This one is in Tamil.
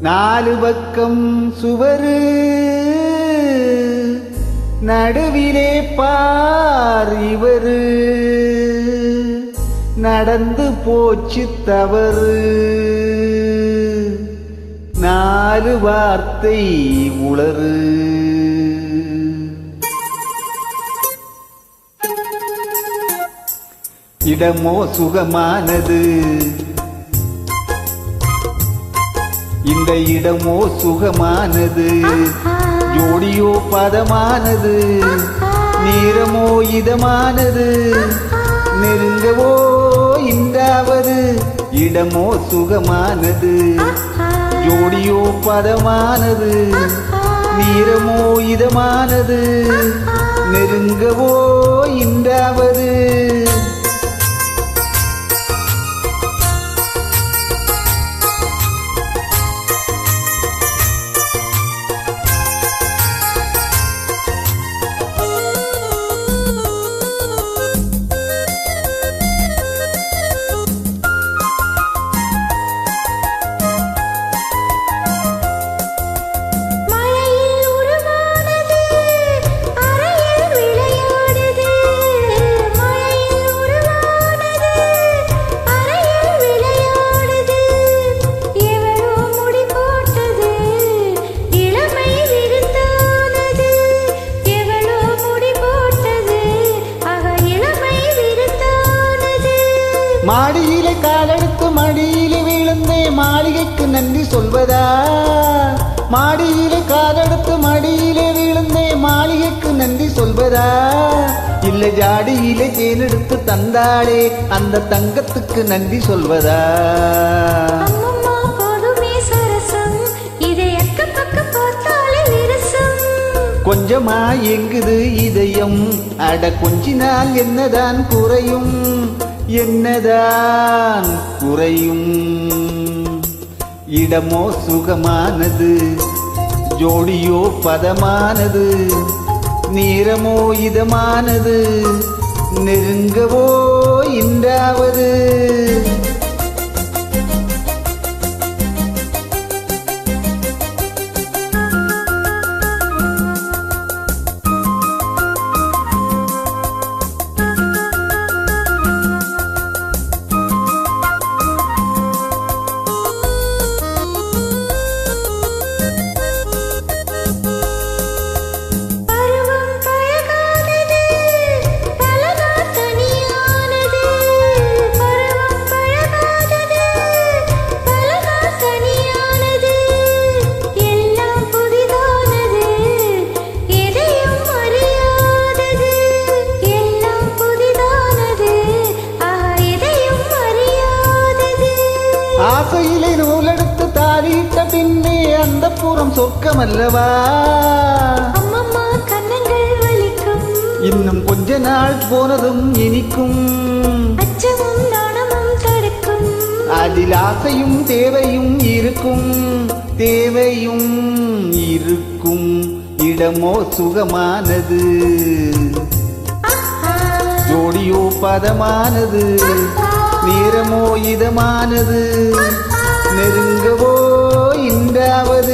நாலு பக்கம் சுவரு. நடுவிலே பார் இவரு. நடந்து போச்சு தவறு. நாலு வார்த்தை உளறு. இடமோ சுகமானது. இந்த இடமோ சுகமானது. ஜோடியோ பதமானது. நேரமோ இதமானது. நெருங்கவோ இந்தாவது இடமோ சுகமானது. ஜோடியோ பதமானது. நீரமோ இதமானது. நெருங்கவோ இன்றாவது மாடியிலே காலெடுத்து மடியிலே விழுந்தே மாளிகைக்கு நன்றி சொல்வதா? மாடியிலே காலெடுத்து மடியிலே விழுந்தே மாளிகைக்கு நன்றி சொல்வதா? இல்ல ஜாடியிலே தேனெடுத்து தந்தாளே அந்த தங்கத்துக்கு நன்றி சொல்வதா? கொஞ்சமா எங்குது இதயம். அட கொஞ்சினால் என்னதான் குறையும்? என்னதான் குறையும்? இடமோ சுகமானது ஜோடியோ பதமானது நேரமோ இதமானது நெருங்கவோ ஆசையிலே நூலெடுத்து தாரிட்ட பின்னே அந்த புறம் சொர்க்கமல்லவா? இன்னும் கொஞ்ச நாள் போனதும் இனிக்கும். அதில் ஆசையும் தேவையும் இருக்கும். தேவையும் இருக்கும். இடமோ சுகமானது. ஜோடியோ பதமானது. நேரமோ இதமானது. நெருங்கவோ இன்றாவது.